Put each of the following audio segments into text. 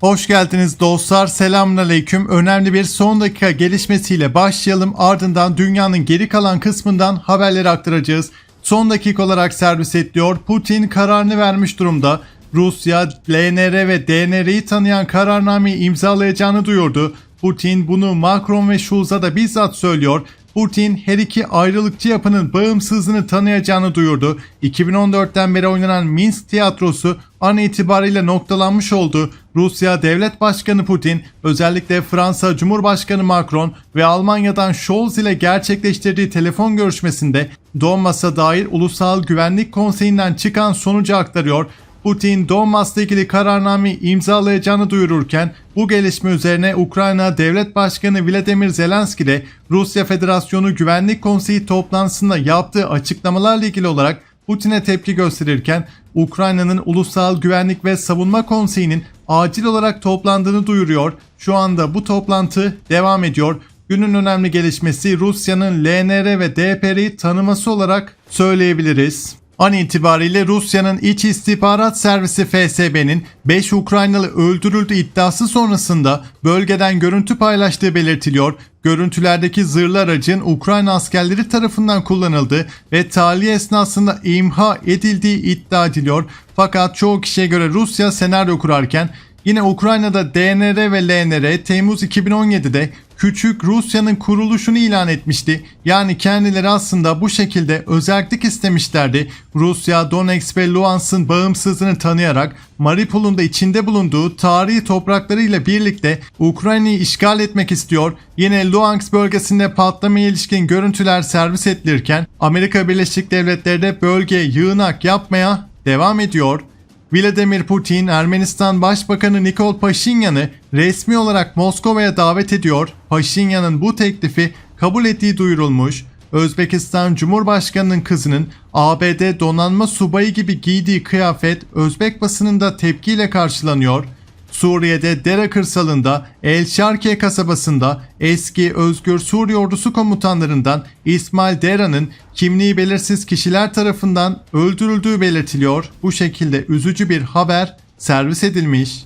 Hoş geldiniz dostlar. Selamünaleyküm. Önemli bir son dakika gelişmesiyle başlayalım. Ardından dünyanın geri kalan kısmından haberleri aktaracağız. Son dakika olarak servis ediliyor. Putin kararını vermiş durumda. Rusya, LNR ve DNR'yi tanıyan kararnameyi imzalayacağını duyurdu. Putin bunu Macron ve Schulz'a da bizzat söylüyor. Putin her iki ayrılıkçı yapının bağımsızlığını tanıyacağını duyurdu. 2014'ten beri oynanan Minsk tiyatrosu an itibariyle noktalanmış oldu. Rusya Devlet Başkanı Putin özellikle Fransa Cumhurbaşkanı Macron ve Almanya'dan Scholz ile gerçekleştirdiği telefon görüşmesinde Donbass'a dair Ulusal Güvenlik Konseyi'nden çıkan sonucu aktarıyor. Putin Donbass'la ilgili kararnameyi imzalayacağını duyururken bu gelişme üzerine Ukrayna Devlet Başkanı Vladimir Zelenski ile Rusya Federasyonu Güvenlik Konseyi toplantısında yaptığı açıklamalarla ilgili olarak Putin'e tepki gösterirken Ukrayna'nın Ulusal Güvenlik ve Savunma Konseyi'nin acil olarak toplandığını duyuruyor. Şu anda bu toplantı devam ediyor. Günün önemli gelişmesi Rusya'nın LNR ve DPR'yi tanıması olarak söyleyebiliriz. An itibariyle Rusya'nın İç İstihbarat Servisi FSB'nin 5 Ukraynalı öldürüldü iddiası sonrasında bölgeden görüntü paylaştığı belirtiliyor. Görüntülerdeki zırhlı aracın Ukrayna askerleri tarafından kullanıldığı ve tahliye esnasında imha edildiği iddia ediliyor. Fakat çoğu kişiye göre Rusya senaryo kurarken Yine Ukrayna'da DNR ve LNR Temmuz 2017'de küçük Rusya'nın kuruluşunu ilan etmişti. Yani kendileri aslında bu şekilde özellik istemişlerdi. Rusya Donetsk ve Luhansk'ın bağımsızlığını tanıyarak Mariupol'un da içinde bulunduğu tarihi topraklarıyla birlikte Ukrayna'yı işgal etmek istiyor. Yine Luhansk bölgesinde patlamaya ilişkin görüntüler servis edilirken Amerika Birleşik Devletleri de bölgeye yığınak yapmaya devam ediyor. Vladimir Putin, Ermenistan Başbakanı Nikol Paşinyan'ı resmi olarak Moskova'ya davet ediyor. Paşinyan'ın bu teklifi kabul ettiği duyurulmuş. Özbekistan Cumhurbaşkanı'nın kızının ABD donanma subayı gibi giydiği kıyafet Özbek basınında tepkiyle karşılanıyor. Suriye'de Dere kırsalında El Şarkiye kasabasında eski Özgür Suriye Ordusu komutanlarından İsmail Dera'nın kimliği belirsiz kişiler tarafından öldürüldüğü belirtiliyor. Bu şekilde üzücü bir haber servis edilmiş.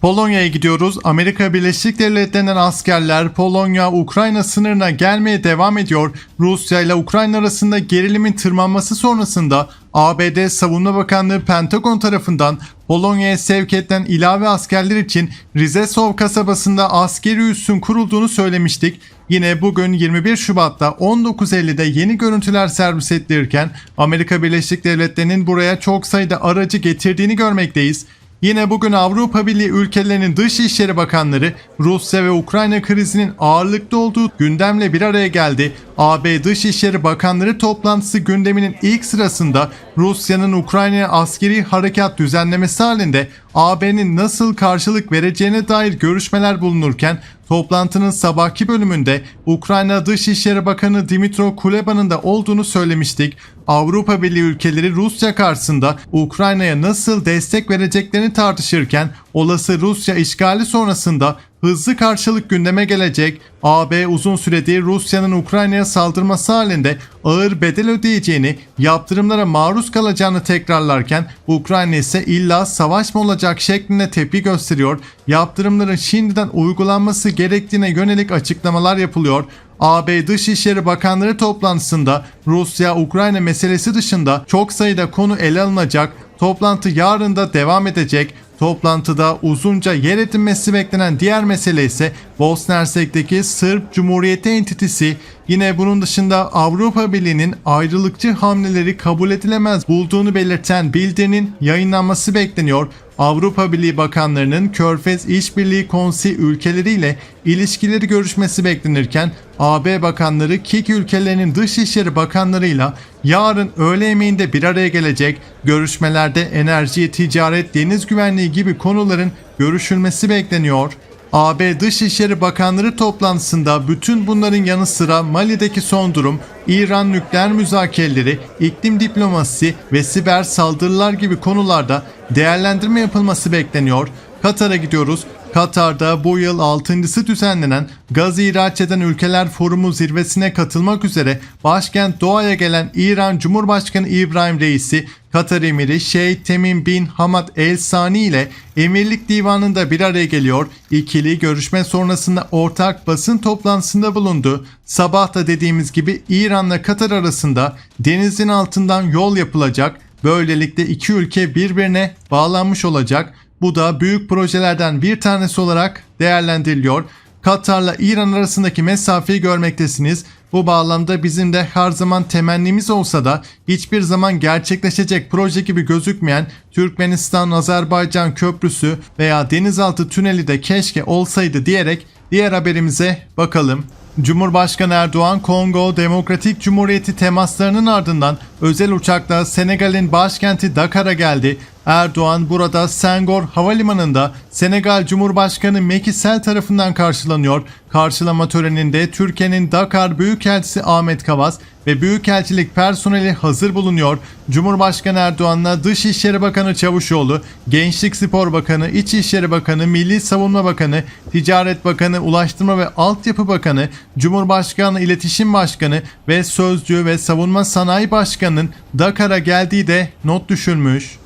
Polonya'ya gidiyoruz. Amerika Birleşik Devletleri'nden askerler Polonya-Ukrayna sınırına gelmeye devam ediyor. Rusya ile Ukrayna arasında gerilimin tırmanması sonrasında ABD Savunma Bakanlığı Pentagon tarafından Polonya'ya sevk edilen ilave askerler için Rizesov kasabasında askeri üssün kurulduğunu söylemiştik. Yine bugün 21 Şubat'ta 19.50'de yeni görüntüler servis edilirken Amerika Birleşik Devletleri'nin buraya çok sayıda aracı getirdiğini görmekteyiz. Yine bugün Avrupa Birliği ülkelerinin Dışişleri Bakanları Rusya ve Ukrayna krizinin ağırlıkta olduğu gündemle bir araya geldi. AB Dışişleri Bakanları toplantısı gündeminin ilk sırasında Rusya'nın Ukrayna'ya askeri harekat düzenlemesi halinde AB'nin nasıl karşılık vereceğine dair görüşmeler bulunurken toplantının sabahki bölümünde Ukrayna Dışişleri Bakanı Dimitro Kuleba'nın da olduğunu söylemiştik. Avrupa Birliği ülkeleri Rusya karşısında Ukrayna'ya nasıl destek vereceklerini tartışırken olası Rusya işgali sonrasında hızlı karşılık gündeme gelecek. AB uzun süredir Rusya'nın Ukrayna'ya saldırması halinde ağır bedel ödeyeceğini, yaptırımlara maruz kalacağını tekrarlarken Ukrayna ise illa savaş mı olacak şeklinde tepki gösteriyor. Yaptırımların şimdiden uygulanması gerektiğine yönelik açıklamalar yapılıyor. AB Dışişleri Bakanları toplantısında Rusya-Ukrayna meselesi dışında çok sayıda konu ele alınacak. Toplantı yarın da devam edecek. Toplantıda uzunca yer edinmesi beklenen diğer mesele ise Bosna Hersek'teki Sırp Cumhuriyeti entitesi. Yine bunun dışında Avrupa Birliği'nin ayrılıkçı hamleleri kabul edilemez bulduğunu belirten bildirinin yayınlanması bekleniyor. Avrupa Birliği bakanlarının Körfez İşbirliği Konseyi ülkeleriyle ilişkileri görüşmesi beklenirken AB bakanları KİK ülkelerinin dışişleri bakanlarıyla yarın öğle yemeğinde bir araya gelecek. Görüşmelerde enerji, ticaret, deniz güvenliği gibi konuların görüşülmesi bekleniyor. AB Dışişleri Bakanları toplantısında bütün bunların yanı sıra Mali'deki son durum, İran nükleer müzakereleri, iklim diplomasisi ve siber saldırılar gibi konularda değerlendirme yapılması bekleniyor. Katar'a gidiyoruz. Katar'da bu yıl 6.sı düzenlenen gaz ihraç eden ülkeler forumu zirvesine katılmak üzere başkent Doha'ya gelen İran Cumhurbaşkanı İbrahim Reisi, Katar Emiri Şeyh Temim bin Hamad El Sani ile Emirlik Divanı'nda bir araya geliyor. İkili görüşme sonrasında ortak basın toplantısında bulundu. Sabah da dediğimiz gibi İran'la Katar arasında denizin altından yol yapılacak. Böylelikle iki ülke birbirine bağlanmış olacak. Bu da büyük projelerden bir tanesi olarak değerlendiriliyor. Katar'la İran arasındaki mesafeyi görmektesiniz. Bu bağlamda bizim de her zaman temennimiz olsa da hiçbir zaman gerçekleşecek proje gibi gözükmeyen Türkmenistan-Azerbaycan köprüsü veya denizaltı tüneli de keşke olsaydı diyerek diğer haberimize bakalım. Cumhurbaşkanı Erdoğan Kongo Demokratik Cumhuriyeti temaslarının ardından özel uçakla Senegal'in başkenti Dakar'a geldi. Erdoğan burada Senghor Havalimanı'nda Senegal Cumhurbaşkanı Macky Sall tarafından karşılanıyor. Karşılama töreninde Türkiye'nin Dakar Büyükelçisi Ahmet Kavas ve Büyükelçilik personeli hazır bulunuyor. Cumhurbaşkanı Erdoğan'la Dışişleri Bakanı Çavuşoğlu, Gençlik Spor Bakanı, İçişleri Bakanı, Milli Savunma Bakanı, Ticaret Bakanı, Ulaştırma ve Altyapı Bakanı, Cumhurbaşkanı İletişim Başkanı ve Sözcü ve Savunma Sanayi Başkanı'nın Dakar'a geldiği de not düşülmüş.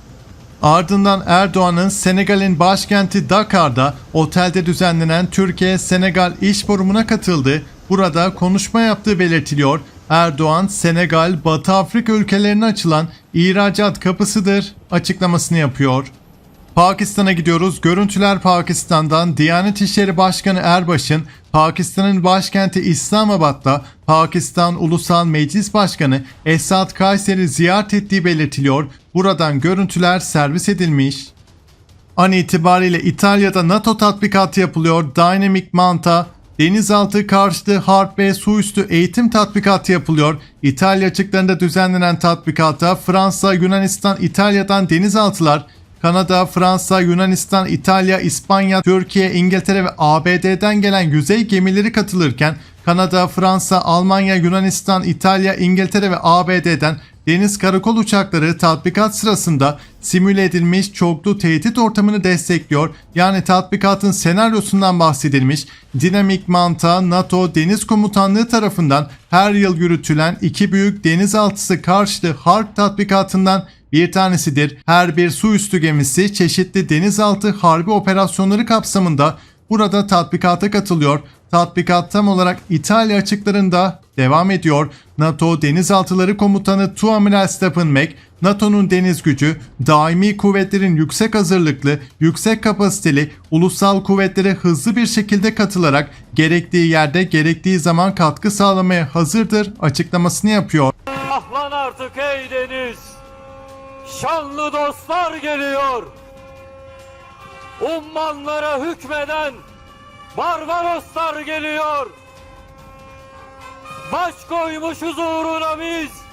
Ardından Erdoğan'ın Senegal'in başkenti Dakar'da otelde düzenlenen Türkiye-Senegal İş Forumu'na katıldı. Burada konuşma yaptığı belirtiliyor. Erdoğan, Senegal, Batı Afrika ülkelerine açılan ihracat kapısıdır açıklamasını yapıyor. Pakistan'a gidiyoruz. Görüntüler Pakistan'dan Diyanet İşleri Başkanı Erbaş'ın Pakistan'ın başkenti İslamabad'da Pakistan Ulusal Meclis Başkanı Esad Kayseri ziyaret ettiği belirtiliyor. Buradan görüntüler servis edilmiş. An itibariyle İtalya'da NATO tatbikatı yapılıyor. Dynamic Manta, denizaltı karşıtı harp ve su üstü eğitim tatbikatı yapılıyor. İtalya açıklarında düzenlenen tatbikata Fransa, Yunanistan, İtalya'dan denizaltılar, Kanada, Fransa, Yunanistan, İtalya, İspanya, Türkiye, İngiltere ve ABD'den gelen yüzey gemileri katılırken Kanada, Fransa, Almanya, Yunanistan, İtalya, İngiltere ve ABD'den deniz karakol uçakları tatbikat sırasında simüle edilmiş çoklu tehdit ortamını destekliyor. Yani tatbikatın senaryosundan bahsedilmiş. Dinamik Manta NATO Deniz Komutanlığı tarafından her yıl yürütülen iki büyük denizaltısı karşıtı harp tatbikatından bir tanesidir. Her bir su üstü gemisi çeşitli denizaltı harbi operasyonları kapsamında burada tatbikata katılıyor. Tatbikat tam olarak İtalya açıklarında devam ediyor. NATO Denizaltıları Komutanı Tuamiral Stephen Mac, NATO'nun deniz gücü, daimi kuvvetlerin yüksek hazırlıklı, yüksek kapasiteli, ulusal kuvvetlere hızlı bir şekilde katılarak gerektiği yerde gerektiği zaman katkı sağlamaya hazırdır açıklamasını yapıyor. Ahlan artık ey deniz. Şanlı dostlar geliyor. Ummanlara hükmeden Barbaroslar geliyor. Baş koymuşuz uğruna biz.